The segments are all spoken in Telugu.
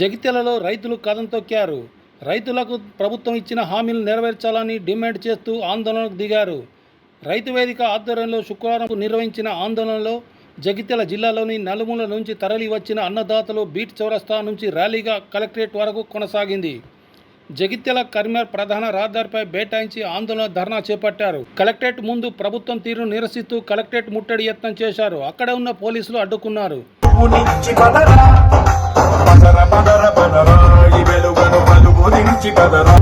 జగిత్యాలలో రైతులు కథం తొక్కారు. రైతులకు ప్రభుత్వం ఇచ్చిన హామీలు నెరవేర్చాలని డిమాండ్ చేస్తూ ఆందోళనకు దిగారు. రైతు వేదిక ఆధ్వర్యంలో శుక్రవారం నిర్వహించిన ఆందోళనలో జగిత్యాల జిల్లాలోని నలుమూల నుంచి తరలి వచ్చిన అన్నదాతలు బీట్ చౌరస్తా నుంచి ర్యాలీగా కలెక్టరేట్ వరకు కొనసాగింది. జగిత్యాల కర్మర్ ప్రధాన రహదారిపై బైఠాయించి ఆందోళన ధర్నా చేపట్టారు. కలెక్టరేట్ ముందు ప్రభుత్వం తీరును నిరసిస్తూ కలెక్టరేట్ ముట్టడి యత్నం చేశారు. అక్కడ ఉన్న పోలీసులు అడ్డుకున్నారు. పదర పదర పదరా ఈ వెలుగును పలుగు కదరా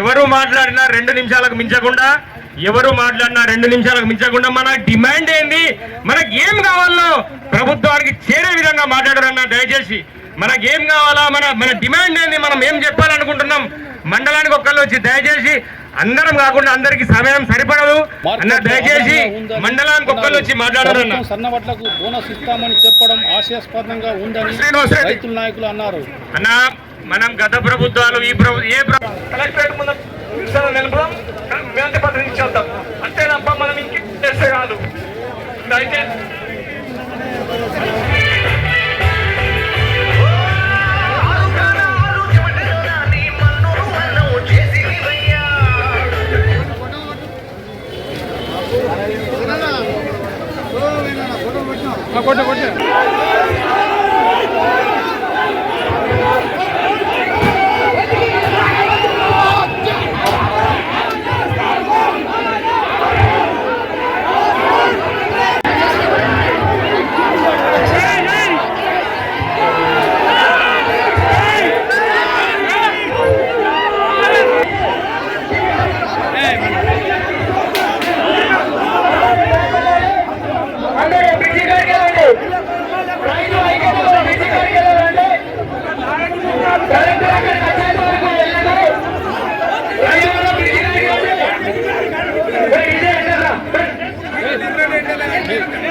ఎవరు మాట్లాడినా రెండు నిమిషాలకు మించకుండా ఎవరు మాట్లాడినా రెండు నిమిషాలకు మించకుండా మన డిమాండ్ ఏంది మనకి ఏం కావాలో ప్రభుత్వానికి చేరే విధంగా మాట్లాడరన్న దయచేసి మనకి ఏం కావాలా మన మన డిమాండ్ ఏంది మనం ఏం చెప్పాలనుకుంటున్నాం మండలానికి ఒక్కళ్ళు వచ్చి దయచేసి అందరం కాకుండా అందరికి సమయం సరిపడదు. అన్న దయచేసి మండలానికి ఒక్కళ్ళు వచ్చి మాట్లాడారన్న ప్రభుత్వం సన్నవడ్లకు బోనస్ ఇస్తామని చెప్పడం ఆశాస్పదంగా ఉందని. రైతుల నాయకులు అన్నారు. అన్న మనం గత ప్రభుత్వాలు ఈ ప్రభు ఏ కలెక్టరేట్ ముందు నిలపడం పత్రం ఇచ్చేద్దాం అంతే తప్ప మనం ఇంకే కాదు. దయచేసి ಕೊಟ್ಟು ಕೊಟ್ಟು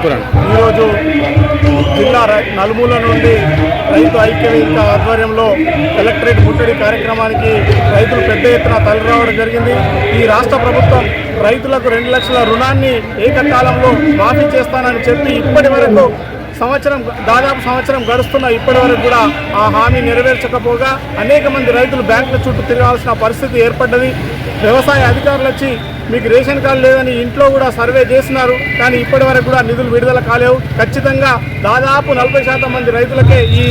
ఈరోజు జిల్లా నలుమూల నుండి రైతు ఐక్యవేదిక ఆధ్వర్యంలో కలెక్టరేట్ ముట్టడి కార్యక్రమానికి రైతులు పెద్ద ఎత్తున తరలిరావడం జరిగింది. ఈ రాష్ట్ర ప్రభుత్వం రైతులకు రెండు లక్షల రుణాన్ని ఏకకాలంలో మాఫీ చేస్తానని చెప్పి ఇప్పటి వరకు సంవత్సరం దాదాపు సంవత్సరం గడుస్తున్న ఇప్పటి వరకు కూడా ఆ హామీ నెరవేర్చకపోగా అనేక మంది రైతులు బ్యాంకుల చుట్టూ తిరగాల్సిన పరిస్థితి ఏర్పడ్డది. వ్యవసాయ అధికారులు వచ్చి మీకు రేషన్ కార్డు లేదని ఇంట్లో కూడా సర్వే చేసినారు కానీ ఇప్పటి వరకు కూడా నిధులు విడుదల కాలేవు. ఖచ్చితంగా దాదాపు నలభై శాతం మంది రైతులకే ఈ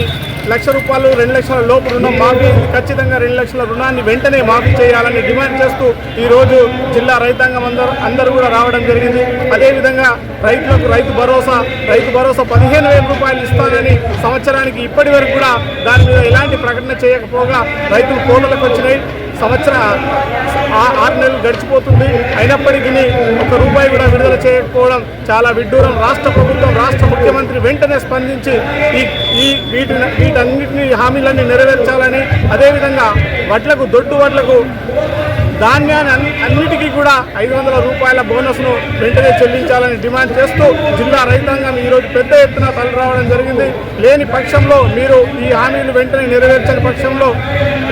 లక్ష రూపాయలు రెండు లక్షల లోపు రుణం మాఫీ ఖచ్చితంగా రెండు లక్షల రుణాన్ని వెంటనే మాఫీ చేయాలని డిమాండ్ చేస్తూ ఈరోజు జిల్లా రైతాంగం అందరూ అందరూ కూడా రావడం జరిగింది. అదేవిధంగా రైతులకు రైతు భరోసా రైతు భరోసా పదిహేను వేల రూపాయలు ఇస్తానని సంవత్సరానికి ఇప్పటి వరకు కూడా దాని మీద ఎలాంటి ప్రకటన చేయకపోగా రైతులు కోతలకు వచ్చినాయి. సంవత్సర ఆ- ఆరు నెలలు గడిచిపోతుంది. అయినప్పటికీ ఒక రూపాయి కూడా విడుదల చేయకపోవడం చాలా విడ్డూరం. రాష్ట్ర ప్రభుత్వం రాష్ట్ర ముఖ్యమంత్రి వెంటనే స్పందించి ఈ ఈ వీటి వీటన్నిటిని హామీలన్నీ నెరవేర్చాలని అదేవిధంగా వడ్లకు దొడ్డు వడ్లకు ధాన్యాన్ని అన్నిటికీ కూడా ఐదు వందల రూపాయల బోనస్ను వెంటనే చెల్లించాలని డిమాండ్ చేస్తూ జిల్లా రైతాంగం ఈరోజు పెద్ద ఎత్తున తలరావడం జరిగింది. లేని పక్షంలో మీరు ఈ హామీలు వెంటనే నెరవేర్చని పక్షంలో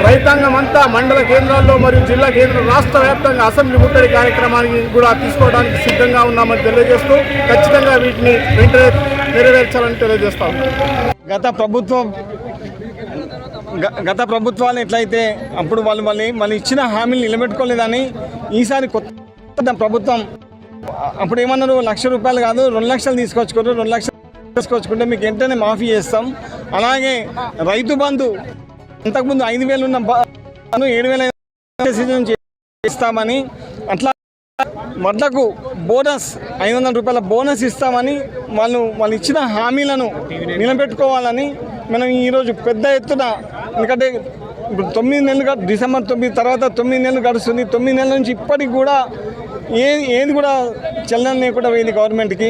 రైతాంగం అంతా మండల కేంద్రాల్లో మరియు జిల్లా కేంద్ర రాష్ట్ర వ్యాప్తంగా అసెంబ్లీ ముట్టడి కార్యక్రమానికి కూడా తీసుకోవడానికి సిద్ధంగా ఉన్నామని తెలియజేస్తూ ఖచ్చితంగా వీటిని వెంటనే నెరవేర్చాలని తెలియజేస్తాం గత ప్రభుత్వం గత ప్రభుత్వాలు ఎట్లయితే అప్పుడు వాళ్ళు మళ్ళీ మళ్ళీ ఇచ్చిన హామీలు నిలబెట్టుకోలేదని ఈసారి కొత్త ప్రభుత్వం అప్పుడు ఏమన్నారు? లక్ష రూపాయలు కాదు రెండు లక్షలు తీసుకొచ్చుకోరు రెండు లక్షలు తీసుకొచ్చుకుంటే మీకు వెంటనే మాఫీ చేస్తాం. అలాగే రైతు బంధు అంతకుముందు ఐదు వేలు ఉన్న ఏడు వేల సీజన్ చేస్తామని అట్లా వడ్లకు బోనస్ ఐదు వందల రూపాయల బోనస్ ఇస్తామని వాళ్ళు వాళ్ళు ఇచ్చిన హామీలను నిలబెట్టుకోవాలని మనం ఈరోజు పెద్ద ఎత్తున ఎందుకంటే ఇప్పుడు తొమ్మిది నెలలు డిసెంబర్ తొమ్మిది తర్వాత తొమ్మిది నెలలు గడుస్తుంది. తొమ్మిది నెలల నుంచి ఇప్పటికి కూడా ఏది ఏది కూడా చలనం లేకుండా పోయింది గవర్నమెంట్కి.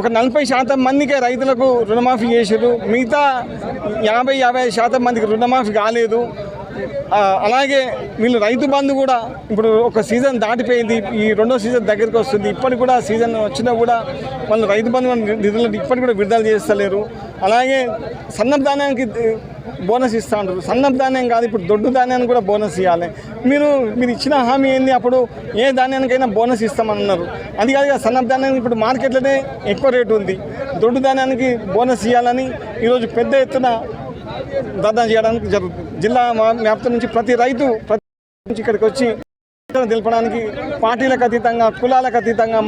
ఒక నలభై శాతం మందికే రైతులకు రుణమాఫీ చేసారు మిగతా యాభై యాభై శాతం మందికి రుణమాఫీ కాలేదు. అలాగే వీళ్ళు రైతు బంధు కూడా ఇప్పుడు ఒక సీజన్ దాటిపోయింది. ఈ రెండో సీజన్ దగ్గరికి వస్తుంది. ఇప్పటికి కూడా సీజన్ వచ్చినా కూడా వాళ్ళు రైతు బంధు నిధులు ఇప్పటికి కూడా విడుదల చేస్తలేరు. అలాగే సన్నపు ధాన్యానికి బోనస్ ఇస్తా ఉంటారు సన్నపు ధాన్యం కాదు ఇప్పుడు దొడ్డు ధాన్యాన్ని కూడా బోనస్ ఇవ్వాలి మీరు మీరు ఇచ్చిన హామీ ఏంది? అప్పుడు ఏ ధాన్యానికైనా బోనస్ ఇస్తామన్నారు అది కాదు సన్నపు ధాన్యానికి ఇప్పుడు మార్కెట్లోనే ఎక్కువ రేటు ఉంది. దొడ్డు ధాన్యానికి బోనస్ ఇవ్వాలని ఈరోజు పెద్ద ఎత్తున ధర్నా చేయడానికి జరుగుతుంది. జిల్లా మా- వ్యాప్తం నుంచి ప్రతి రైతు ప్రతి నుంచి ఇక్కడికి వచ్చి తెలపడానికి పార్టీలకు అతీతంగా కులాలకు అతీతంగా